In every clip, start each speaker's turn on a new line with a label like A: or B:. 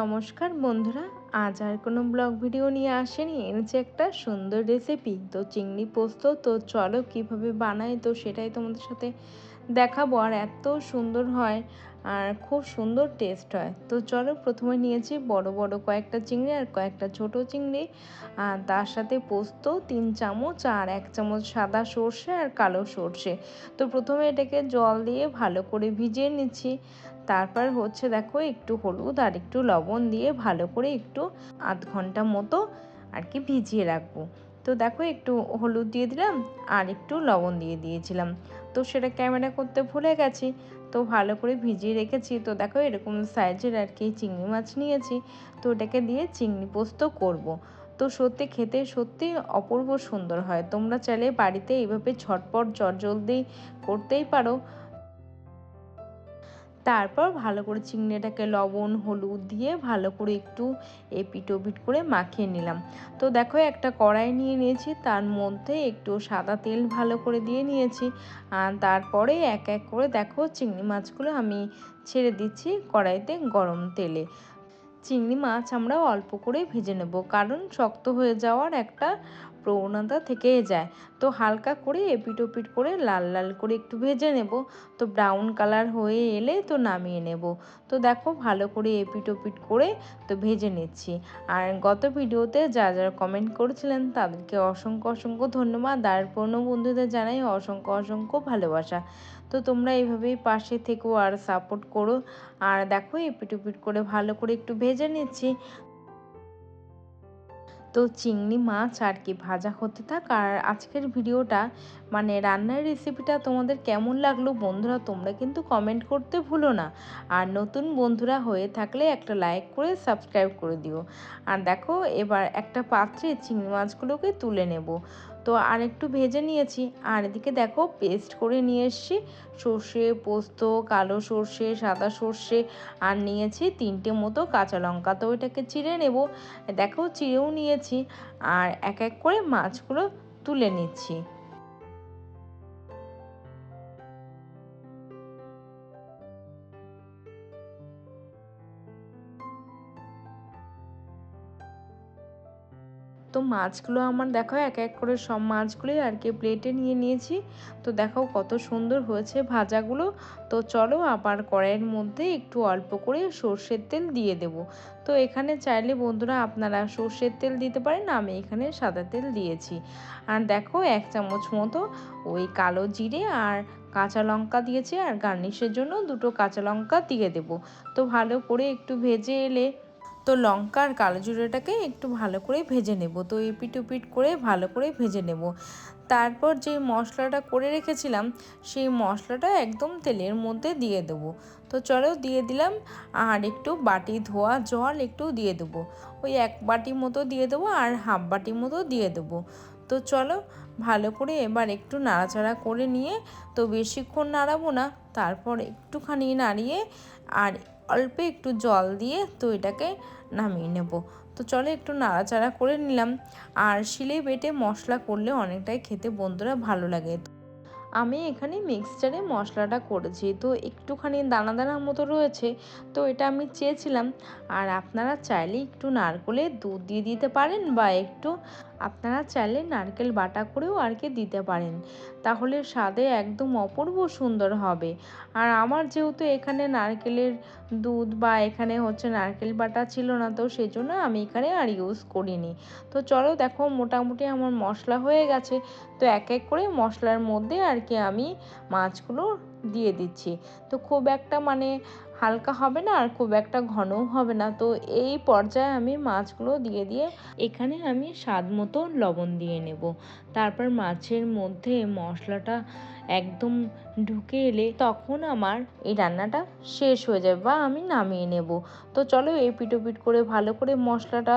A: নমস্কার বন্ধুরা, আজ আর কোনো ব্লগ ভিডিও নিয়ে আসেনি। এনেছে একটা সুন্দর রেসিপি তো চিংড়ি পোস্ত, তো চলো কীভাবে বানাই, তো সেটাই তোমাদের সাথে দেখাবো। আর এত সুন্দর হয় আর খুব সুন্দর টেস্ট হয়। তো চলো প্রথমে নিয়েছি বড় বড় কয়েকটা চিংড়ি আর কয়েকটা ছোট চিংড়ি। আর তার সাথে পোস্ত, তিন চামচ আর এক চামচ সাদা সর্ষে আর কালো সর্ষে। তো প্রথমে এটাকে জল দিয়ে ভালো করে ভিজিয়ে নিচ্ছি। তারপর হচ্ছে দেখো একটু হলুদ আর একটু লবণ দিয়ে ভালো করে একটু আধ ঘণ্টা মতো আর কি ভিজিয়ে রাখব। তো দেখো একটু হলুদ দিয়ে দিলাম আর একটু লবণ দিয়ে দিয়েছিলাম। তো সেটা ক্যামেরা করতে ভুলে গেছি। তো ভালো করে ভিজিয়ে রেখেছি। তো দেখো এরকম সাইজের আর কি চিংড়ি মাছ নিয়েছি। তো ওটাকে দিয়ে চিংড়ি পোস্ত করব। তো সত্যি খেতে সত্যি অপূর্ব সুন্দর হয়। তোমরা চাইলে বাড়িতে এইভাবে ঝটপট জলদি করতেই পারো। তারপর ভালো করে চিংড়িটাকে লবণ, হলুদ দিয়ে ভালো করে একটু এপিট ওপিট করে মাখিয়ে নিলাম। তো দেখো একটা কড়াই নিয়ে নিয়েছি, তার মধ্যে একটু সাদা তেল ভালো করে দিয়ে নিয়েছি। আর তারপরে এক এক করে দেখো চিংড়ি মাছগুলো আমি ছেড়ে দিচ্ছি কড়াইতে গরম তেলে। চিংড়ি মাছ আমরা অল্প করে ভেজে নেব, কারণ শক্ত হয়ে যাওয়ার একটা প্রবণতা থেকে যায়। তো হালকা করে এপিট ওপিট করে লাল লাল করে একটু ভেজে নেব। তো ব্রাউন কালার হয়ে এলে তো নামিয়ে নেব। তো দেখো ভালো করে এপিট ওপিট করে তো ভেজে নিচ্ছি। আর গত ভিডিওতে যা যারা কমেন্ট করেছিলেন তাদেরকে অসংখ্য অসংখ্য ধন্যবাদ। আর পুরনো বন্ধুদের জানাই অসংখ্য অসংখ্য ভালোবাসা। তো তোমরা এইভাবেই পাশে থেকো আর সাপোর্ট করো। আর দেখো এপিট ওপিট করে ভালো করে একটু ভেজে নিচ্ছি। তো চিংড়ি মাছ আর কি ভাজা হতে থাক। আর আজকের ভিডিওটা মানে রান্নার রেসিপিটা তোমাদের কেমন লাগল বন্ধুরা, তোমরা কিন্তু কমেন্ট করতে ভুলো না। আর নতুন বন্ধুরা হয়ে থাকলে একটা লাইক করে সাবস্ক্রাইব করে দিও। আর দেখো, এবার একটা পাত্রে চিংড়ি মাছগুলোকে তুলে নেব। তো আর একটু ভেজে নিয়েছি। আর এদিকে দেখো পেস্ট করে নিয়ে এসছি। সর্ষে, পোস্ত, কালো সর্ষে, সাদা সর্ষে আর নিয়েছি তিনটে মতো কাঁচা লঙ্কা। তো ওইটাকে চিড়ে নেব। দেখো চিড়েও নিয়েছি। আর এক এক করে মাছগুলো তুলে নিচ্ছি। তো মাছগুলো আমার দেখো এক এক করে সব মাছগুলোই আর কি প্লেটে নিয়ে নিয়েছি। তো দেখো কত সুন্দর হয়েছে ভাজাগুলো। তো চলো আবার কড়াইয়ের মধ্যে একটু অল্প করে সর্ষের তেল দিয়ে দেব। তো এখানে চাইলে বন্ধুরা আপনারা সর্ষের তেল দিতে পারেন, আমি এখানে সাদা তেল দিয়েছি। আর দেখো এক চামচ মতো ওই কালো জিরে আর কাঁচা লঙ্কা দিয়েছি, আর গার্নিশের জন্য দুটো কাঁচা লঙ্কা দিয়ে দেব। তো ভালো করে একটু ভেজে এলে তো লঙ্কা আর কালো জিরেটাকে একটু ভালো করে ভেজে নেব। তো এপিট উপিট করে ভালো করে ভেজে নেব। তারপর যে মশলাটা করে রেখেছিলাম, সেই মশলাটা একদম তেলের মধ্যে দিয়ে দেব। তো চলো দিয়ে দিলাম, আর একটু বাটি ধোয়া জল একটু দিয়ে দেবো। ওই এক বাটি মতো দিয়ে দেবো, আর হাফ বাটি মতো দিয়ে দেবো। তো চলো ভালো করে এবার একটু নাড়াচাড়া করে নিয়ে, তো বেশিক্ষণ নাড়াবো না, তারপর একটুখানি নাড়িয়ে, আর অল্প একটু জল দিয়ে তো এটাকে নামিয়ে নেব। তো চলো একটু নাড়াচাড়া করে নিলাম। আর শিলে বেটে মশলা করলে অনেকটাই খেতে বন্ধুরা ভালো লাগে। আমি এখানে মিক্সচারে মশলাটা করেছি। তো একটুখানি দানা দানা মতো রয়েছে। তো এটা আমি চেয়েছিলাম। আর আপনারা চাইলে একটু নারকলের দুধ দিয়ে দিতে পারেন বা একটু আপনারা চাইলে নারকেল বাটা করেও আর কি দিতে পারেন। তাহলে স্বাদে একদম অপূর্ব সুন্দর হবে। আর আমার যেহেতু এখানে নারকেলের দুধ বা এখানে হচ্ছে নারকেল বাটা ছিল না, তো সেই জন্য আমি এখানে আর ইউজ করিনি। তো চলো দেখো, মোটামুটি আমার মশলা হয়ে গেছে। তো এক এক করে মশলার মধ্যে আর কি আমি মাছগুলো দিয়ে দিচ্ছি। তো খুব একটা মানে হালকা হবে না আর খুব একটা ঘনও হবে না। তো এই পর্যায়ে আমি মাছগুলো দিয়ে দিয়ে এখানে আমি স্বাদ মতো লবণ দিয়ে নেব। তারপর মাছের মধ্যে মশলাটা একদম ঢুকে এলে তখন আমার এই রান্নাটা শেষ হয়ে যাবে বা আমি নামিয়ে নেব। তো চলো এই পিটোপিট করে ভালো করে মশলাটা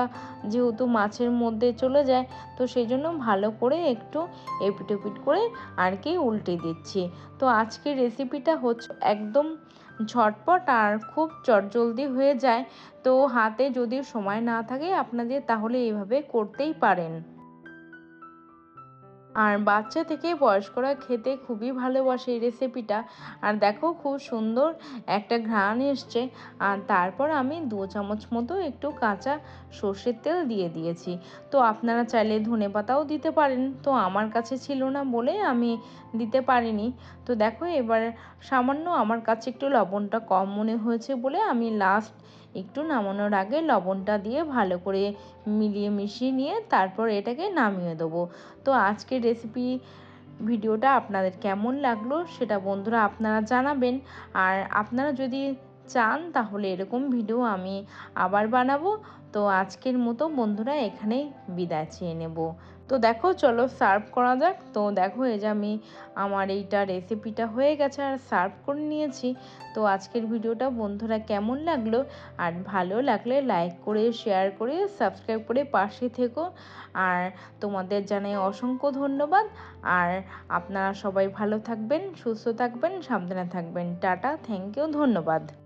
A: যেহেতু মাছের মধ্যে চলে যায়, তো সেই জন্য ভালো করে একটু এপিটোপিট করে আর কি উল্টে দিচ্ছি। তো আজকের রেসিপিটা হচ্ছে একদম ঝটপট আর খুব চটজলদি হয়ে যায়। তো হাতে যদি সময় না থাকে, আপনাদের তাহলে এইভাবে করতেই পারেন। আর বাচ্চা থেকে বয়স্করা খেতে খুবই ভালোবাসে এই রেসিপিটা আর দেখো খুব সুন্দর একটা ঘ্রাণ এসছে। আর তারপর আমি দু চামচ মতো একটু কাঁচা সর্ষের তেল দিয়ে দিয়েছি। তো আপনারা চাইলে ধনে পাতাও দিতে পারেন। তো আমার কাছে ছিল না বলে আমি দিতে পারিনি। তো দেখো এবার সামান্য আমার কাছে একটু লবণটা কম মনে হয়েছে বলে আমি লাস্ট একটু নামানোর আগে লবণটা দিয়ে ভালো করে মিলিয়ে মিশিয়ে নিয়ে তারপর এটাকে নামিয়ে দেবো। তো আজকের রেসিপি ভিডিওটা আপনাদের কেমন লাগল সেটা বন্ধুরা আপনারা জানাবেন। আর আপনারা যদি চান তাহলে এরকম ভিডিও আমি আবার বানাবো। তো আজকের মতো বন্ধুরা এখানেই বিদায় চেয়ে নেব। তো দেখো, চলো সার্ভ করা যাক। তো দেখো, এই যে আমি আমার এইটা রেসিপিটা হয়ে গেছে আর সার্ভ করে নিয়েছি। তো আজকের ভিডিওটা বন্ধুরা কেমন লাগল? আর ভালো লাগলে লাইক করে শেয়ার করে সাবস্ক্রাইব করে পাশে থেকো। আর তোমাদের জানাই অসংখ্য ধন্যবাদ। আর আপনারা সবাই ভালো থাকবেন, সুস্থ থাকবেন, সাবধানে থাকবেন। টাটা থ্যাংক ইউ ধন্যবাদ।